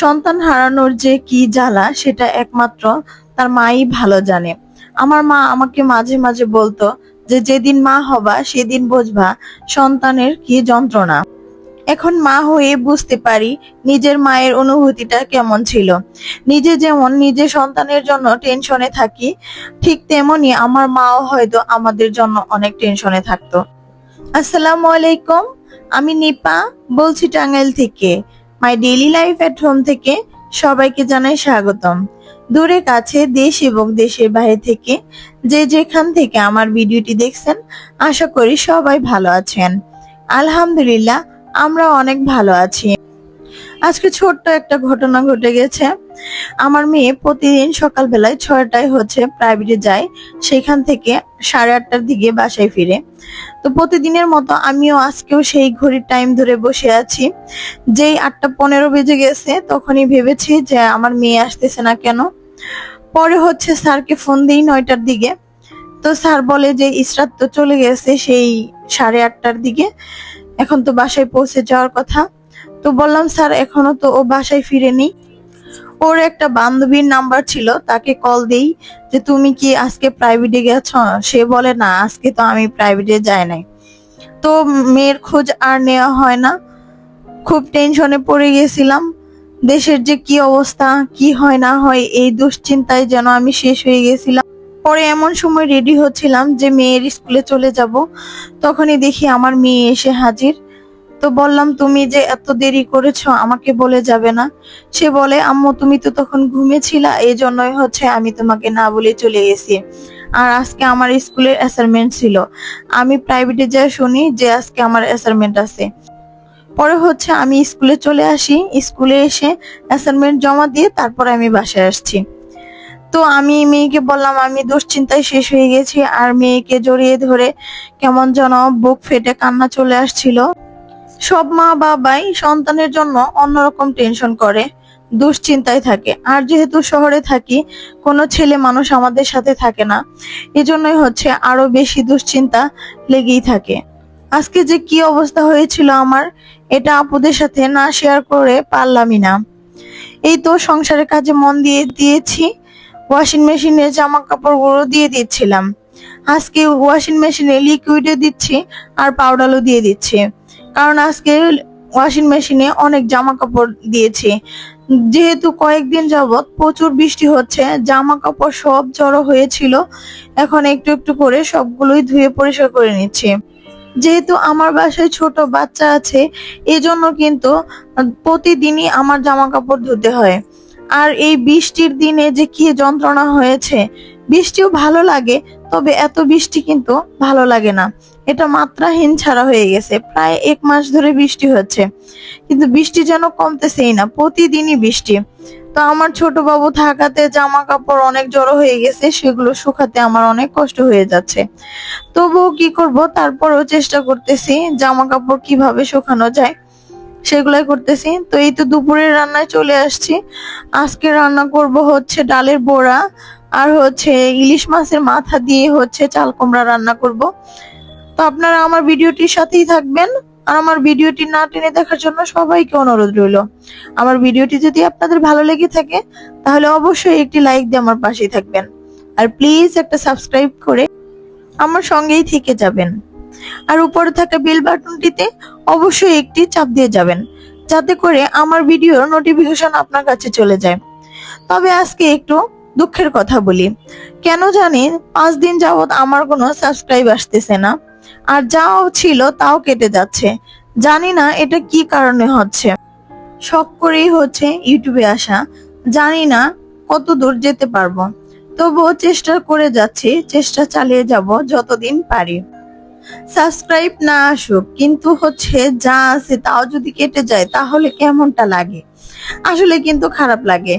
সন্তান হারানোর যে কি জ্বালা, সেটা একমাত্র তার মাই ভালো জানে। আমার মা আমাকে মাঝে মাঝে বলতো যে, যেদিন মা হবা, সেদিন বুঝবা সন্তানের কি যন্ত্রণা। এখন মা হয়ে বুঝতে পারি নিজের মায়ের অনুভূতিটা কেমন ছিল। নিজে যেমন নিজে সন্তানের জন্য টেনশনে থাকি, ঠিক তেমনি আমার মাও হয়তো আমাদের জন্য অনেক টেনশনে থাকতো। আসসালামু আলাইকুম, আমি নিপা, বলছি টাঙ্গাইল থেকে। My daily life at home থেকে সবাইকে জানাই স্বাগতম। দূরে কাছে দেশ এবং দেশের বাইরে থেকে যে যেখান থেকে আমার ভিডিওটি দেখছেন, আশা করি সবাই ভালো আছেন। আলহামদুলিল্লাহ আমরা অনেক ভালো আছি। আজকে ছোট্ট একটা ঘটনা ঘটে গেছে। আমার মেয়ে প্রতিদিন সকালবেলায় ছয়টায় হচ্ছে প্রাইভেটে যায়, সেখান থেকে সাড়ে আটটার দিকে বাসায় ফিরে। তো প্রতিদিনের মতো আমিও আজকেও সেই ঘড়ির টাইম ধরে বসে আছি। যেই আটটা পনেরো বেজে গেছে, তখনই ভেবেছি যে আমার মেয়ে আসতেছে না কেন। পরে হচ্ছে স্যারকে ফোন দিই নয়টার দিকে। তো স্যার বলে যে, ইসরাত তো চলে গেছে সেই সাড়ে আটটার দিকে। এখন তো বাসায় পৌঁছে যাওয়ার কথা। তো বললাম, স্যার, এখনও তো ও বাসায় ফিরেনি। ওর একটা বান্ধবীর নাম্বার ছিল, তাকে কল দেই যে, তুমি কি আজকে প্রাইভেটে গেছ? সে বলে, না, আজকে তো আমি প্রাইভেটে যাই নাই। তো মেয়ের খোঁজ আর নেওয়া হয় না। খুব টেনশনে পড়ে গেছিলাম। দেশের যে কি অবস্থা, কি হয়, না হয়, এই দুশ্চিন্তায় যেন আমি শেষ হয়ে গেছিলাম। পরে এমন সময় রেডি হচ্ছিলাম যে, মেয়ের স্কুলে চলে যাব। তখনই দেখি আমার মেয়ে এসে হাজির। তো বললাম, তুমি যে এত দেরি করেছ, আমাকে বলে যাবে না? সে বলে, আম্মু, তুমি তো তখন ঘুমিয়েছিলা এই জন্যই হচ্ছে আমি তোমাকে না বলে চলে গেছি। আর আজকে আমার স্কুলের অ্যাসাইনমেন্ট ছিল। আমি প্রাইভেটে যা শুনি যে আজকে আমার অ্যাসাইনমেন্ট আছে। পরে হচ্ছে আমি স্কুলে চলে আসি। স্কুলে এসে অ্যাসাইনমেন্ট জমা দিয়ে তারপর আমি বাসায় আসছি। তো আমি মেয়েকে বললাম, আমি দুশ্চিন্তায় শেষ হয়ে গেছি। আর মেয়েকে জড়িয়ে ধরে কেমন যেন বুক ফেটে কান্না চলে আসছিল। সব মা বাবাই সন্তানের জন্য অন্যরকম টেনশন করে, দুশ্চিন্তায় থাকে। আর যেহেতু শহরে থাকি, কোনো ছেলে মানুষ আমাদের সাথে থাকে না। এজন্যই হচ্ছে আরও বেশি দুশ্চিন্তা লেগেই থাকে। আজকে যে কি অবস্থা হয়েছিল আমার, এটা আপুদের সাথে না শেয়ার করে পারলামই না। এই তো সংসারের কাজে মন দিয়ে দিয়েছি ওয়াশিং মেশিনে জামা কাপড়গুলো দিয়ে দিচ্ছিলাম। আজকে ওয়াশিং মেশিনে লিকুইডে দিচ্ছি আর পাউডারও দিয়ে দিচ্ছি। কারণ আজকে ওয়াশিং মেশিনে অনেক জামা কাপড় দিয়েছি। যেহেতু কয়েকদিন যাবৎ প্রচুর বৃষ্টি হচ্ছে জামা কাপড় সব জড়ো হয়েছিল। এখন একটু একটু করে সবগুলোই ধুয়ে পরিষ্কার করে নিচ্ছি। যেহেতু আমার বাসায় ছোট বাচ্চা আছে, এজন্য কিন্তু প্রতিদিনই আমার জামা কাপড় ধুতে হয়। আর এই বৃষ্টির দিনে যে কি যন্ত্রণা হয়েছে বৃষ্টিও ভালো লাগে, তবে এত বৃষ্টি কিন্তু ভালো লাগে না। এটা মাত্রাহীন ছাড়া হয়ে গেছে, প্রায় এক মাস ধরে বৃষ্টি হচ্ছে। কিন্তু বৃষ্টি যেন কমতেছেই না, প্রতিদিনই বৃষ্টি। তো আমার ছোট বাবু থাকাতে জামা কাপড় অনেক জড়ো হয়ে গেছে, সেগুলো শুকাতে আমার অনেক কষ্ট হয়ে যাচ্ছে। তবুও কি করব, তারপরও চেষ্টা করতেছি জামা কাপড় কীভাবে শুকানো যায় সেগুলাই করতেছি। তো এই তো দুপুরের রান্নায় চলে আসছি। আজকে রান্না করব হচ্ছে ডালের বড়া আর হচ্ছে ইলিশ মাছের মাথা দিয়ে হচ্ছে চাল কুমড়া রান্না করব। তো আপনারা আমার ভিডিওটির সাথেই থাকবেন। আর আমার ভিডিওটি না টেনে দেখার জন্য সবাইকে অনুরোধ রইল। আমার ভিডিওটি যদি আপনাদের ভালো লেগে থাকে, তাহলে অবশ্যই একটি লাইক দিয়ে আমার পাশেই থাকবেন। আর প্লিজ একটা সাবস্ক্রাইব করে আমার সঙ্গেই থেকে যাবেন। আর উপরে থাকা বেল বাটনটিতে অবশ্যই একটি চাপ দিয়ে যাবেন, যাতে করে আমার ভিডিওর নোটিফিকেশন আপনার কাছে চলে যায়। তবে আজকে একটু দুঃখের কথা বলি। কেন জানি পাঁচ দিন যাবৎ আমার কোনো সাবস্ক্রাইব আসতেছে না। আর যাও ছিল তাও কেটে যাচ্ছে। জানি না এটা কি কারণে হচ্ছে। শখ করেই হচ্ছে ইউটিউবে আসা। জানি না কত দূর যেতে পারব। তবুও চেষ্টা করে যাচ্ছি, চেষ্টা চালিয়ে যাব যতদিন পারি। সাবস্ক্রাইব না আসুক, কিন্তু হচ্ছে যা আছে তাও যদি কেটে যায় তাহলে কেমনটা লাগে? আসলে কিন্তু খারাপ লাগে।